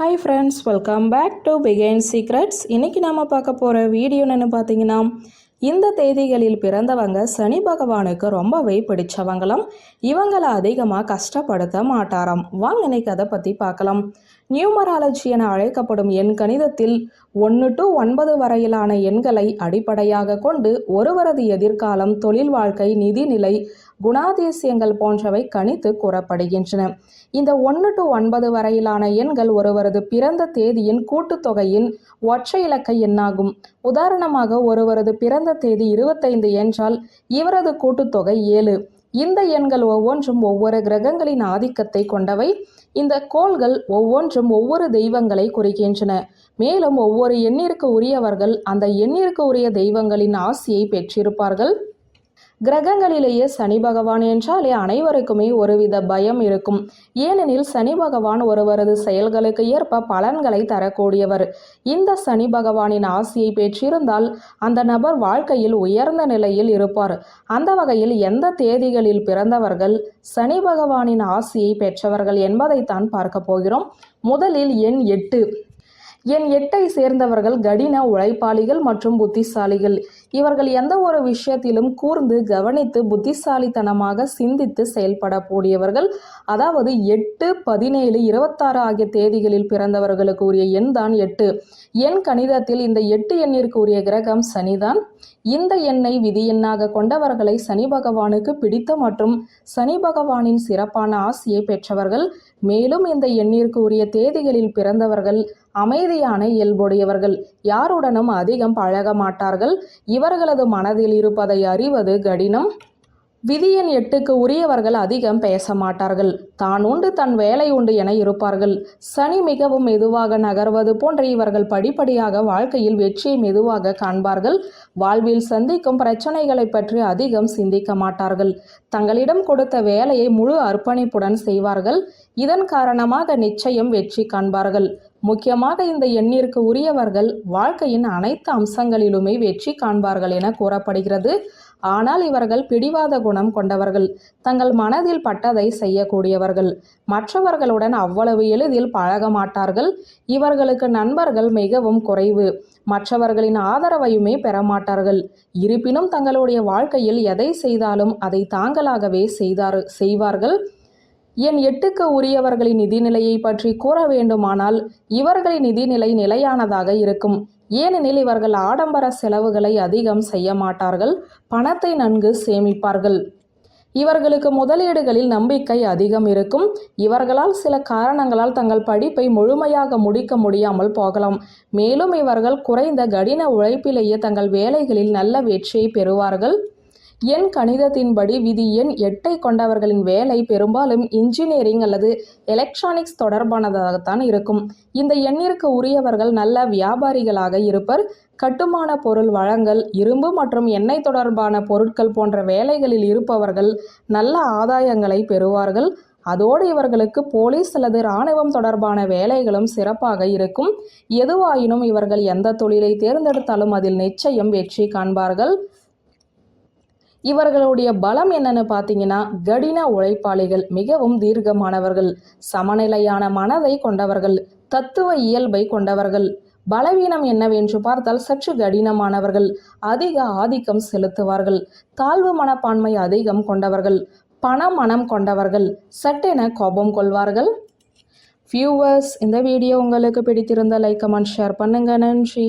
Hi friends welcome back to begin secrets இன்றைக்கி நம்ம பார்க்க போகிற வீடியோ என்ன பார்த்தீங்கன்னா இந்த தேதிகளில் பிறந்தவங்க சனி பகவானுக்கு ரொம்பவே பிடிச்சவங்களாம் இவங்களை அதிகமாக கஷ்டப்படுத்த மாட்டாராம். வாங்க இன்னைக்கு அதை பற்றி பார்க்கலாம். நியூமராலஜி என அழைக்கப்படும் எண் கணிதத்தில் ஒன்று டு ஒன்பது வரையிலான எண்களை அடிப்படையாக கொண்டு ஒருவரது எதிர்காலம் தொழில் வாழ்க்கை நிதிநிலை குணாதிசயங்கள் போன்றவை கணித்து கூறப்படுகின்றன. இந்த ஒன்று டு ஒன்பது வரையிலான எண்கள் ஒருவரது பிறந்த தேதியின் கூட்டுத்தொகையின் ஒற்றை இலக்க எண்ணாகும். உதாரணமாக ஒருவரது பிறந்த தேதி இருபத்தைந்து என்றால் இவரது கூட்டுத்தொகை ஏழு. இந்த எண்கள் ஒவ்வொன்றும் ஒவ்வொரு கிரகங்களின் ஆதிக்கத்தை கொண்டவை. இந்த கோள்கள் ஒவ்வொன்றும் ஒவ்வொரு தெய்வங்களை குறிக்கின்றன. மேலும் ஒவ்வொரு எண்ணிற்கு உரியவர்கள் அந்த எண்ணிற்கு உரிய தெய்வங்களின் ஆசியை பெற்றிருப்பார்கள். கிரகங்களிலேயே சனி பகவான் என்றாலே அனைவருக்குமே ஒருவித பயம் இருக்கும். ஏனெனில் சனி பகவான் ஒருவரது செயல்களுக்கு ஏற்ப பலன்களை தரக்கூடியவர். இந்த சனி பகவானின் ஆசியை பெற்றிருந்தால் அந்த நபர் வாழ்க்கையில் உயர்ந்த நிலையில் இருப்பார். அந்த வகையில் எந்த தேதிகளில் பிறந்தவர்கள் சனி பகவானின் ஆசியை பெற்றவர்கள் என்பதைத்தான் பார்க்க போகிறோம். முதலில் எண் எட்டு. என் எட்டை சேர்ந்தவர்கள் கடின உழைப்பாளிகள் மற்றும் புத்திசாலிகள். இவர்கள் எந்த ஒரு விஷயத்திலும் கூர்ந்து கவனித்து புத்திசாலித்தனமாக சிந்தித்து செயல்படக்கூடியவர்கள் அதாவது எட்டு பதினேழு இருபத்தாறு ஆகிய தேதிகளில் பிறந்தவர்களுக்கு உரிய எண் தான் எட்டு. எண் கணிதத்தில் இந்த எட்டு எண்ணிற்கு உரிய கிரகம் சனிதான். இந்த எண்ணை விதி எண்ணாக கொண்டவர்களை சனி பகவானுக்கு பிடித்த மற்றும் சனி பகவானின் சிறப்பான ஆசியை பெற்றவர்கள் மேலும் இந்த எண்ணிற்கு உரிய தேதிகளில் பிறந்தவர்கள் அமைதியான இயல்புடையவர்கள். யாருடனும் அதிகம் பழக மாட்டார்கள் இவர்களது மனதில் இருப்பதை அறிவது கடினம். விதியின் எட்டுக்கு உரியவர்கள் அதிகம் பேச மாட்டார்கள் தான் உண்டு தன் வேலை உண்டு என இருப்பார்கள். சனி மிகவும் மெதுவாக நகர்வது போன்ற இவர்கள் படிப்படியாக வாழ்க்கையில் வெற்றியை மெதுவாக காண்பார்கள். வாழ்வில் சந்திக்கும் பிரச்சனைகளை பற்றி அதிகம் சிந்திக்க மாட்டார்கள். தங்களிடம் கொடுத்த வேலையை முழு அர்ப்பணிப்புடன் செய்வார்கள். இதன் காரணமாக நிச்சயம் வெற்றி காண்பார்கள். முக்கியமாக இந்த எண்ணிற்கு உரியவர்கள் வாழ்க்கையின் அனைத்து அம்சங்களிலுமே வெற்றி காண்பார்கள் என கூறப்படுகிறது. ஆனால் இவர்கள் பிடிவாத குணம் கொண்டவர்கள் தங்கள் மனதில் பட்டதை செய்யக்கூடியவர்கள். மற்றவர்களுடன் அவ்வளவு எளிதில் பழக மாட்டார்கள். இவர்களுக்கு நண்பர்கள் மிகவும் குறைவு. மற்றவர்களின் ஆதரவையுமே பெறமாட்டார்கள் இருப்பினும் தங்களுடைய வாழ்க்கையில் எதை செய்தாலும் அதை தாங்களாகவே செய்தார் செய்வார்கள். என் எட்டுக்கு உரியவர்களின் நிதிநிலையை பற்றி கூற வேண்டுமானால் இவர்களின் நிதிநிலை நிலையானதாக இருக்கும். ஏனெனில் இவர்கள் ஆடம்பர செலவுகளை அதிகம் செய்ய மாட்டார்கள் பணத்தை நன்கு சேமிப்பார்கள். இவர்களுக்கு முதலீடுகளில் நம்பிக்கை அதிகம் இருக்கும். இவர்களால் சில காரணங்களால் தங்கள் படிப்பை முழுமையாக முடிக்க முடியாமல் போகலாம். மேலும் இவர்கள் குறைந்த கடின உழைப்பிலேயே தங்கள் வேலைகளில் நல்ல வெற்றியை பெறுவார்கள். எண் கணிதத்தின்படி விதி எண் எட்டை கொண்டவர்களின் வேலை பெரும்பாலும் இன்ஜினியரிங் அல்லது எலக்ட்ரானிக்ஸ் தொடர்பானதாகத்தான் இருக்கும். இந்த எண்ணிற்கு உரியவர்கள் நல்ல வியாபாரிகளாக இருப்பர். கட்டுமான பொருள் வழங்கல் இரும்பு மற்றும் எண்ணெய் தொடர்பான பொருட்கள் போன்ற வேலைகளில் இருப்பவர்கள் நல்ல ஆதாயங்களை பெறுவார்கள். அதோடு இவர்களுக்கு போலீஸ் அல்லது இராணுவம் தொடர்பான வேலைகளும் சிறப்பாக இருக்கும். எதுவாயினும் இவர்கள் எந்த தொழிலை தேர்ந்தெடுத்தாலும் அதில் நிச்சயம் வெற்றி காண்பார்கள். இவர்களுடைய பலம் என்னன்னு பார்த்தீங்கன்னா கடின உழைப்பாளிகள் மிகவும் தீர்க்கமானவர்கள் சமநிலையான மனதை கொண்டவர்கள் தத்துவ இயல்பை கொண்டவர்கள். பலவீனம் என்னவென்று பார்த்தால் சற்று கடினமானவர்கள் அதிக ஆதிக்கம் செலுத்துவார்கள். தாழ்வு மனப்பான்மை அதிகம் கொண்டவர்கள் பண மனம் கொண்டவர்கள் சட்டென கோபம் கொள்வார்கள். வியூவர்ஸ் இந்த வீடியோ உங்களுக்கு பிடித்திருந்த லைக் கமெண்ட் ஷேர் பண்ணுங்க. நன்றி.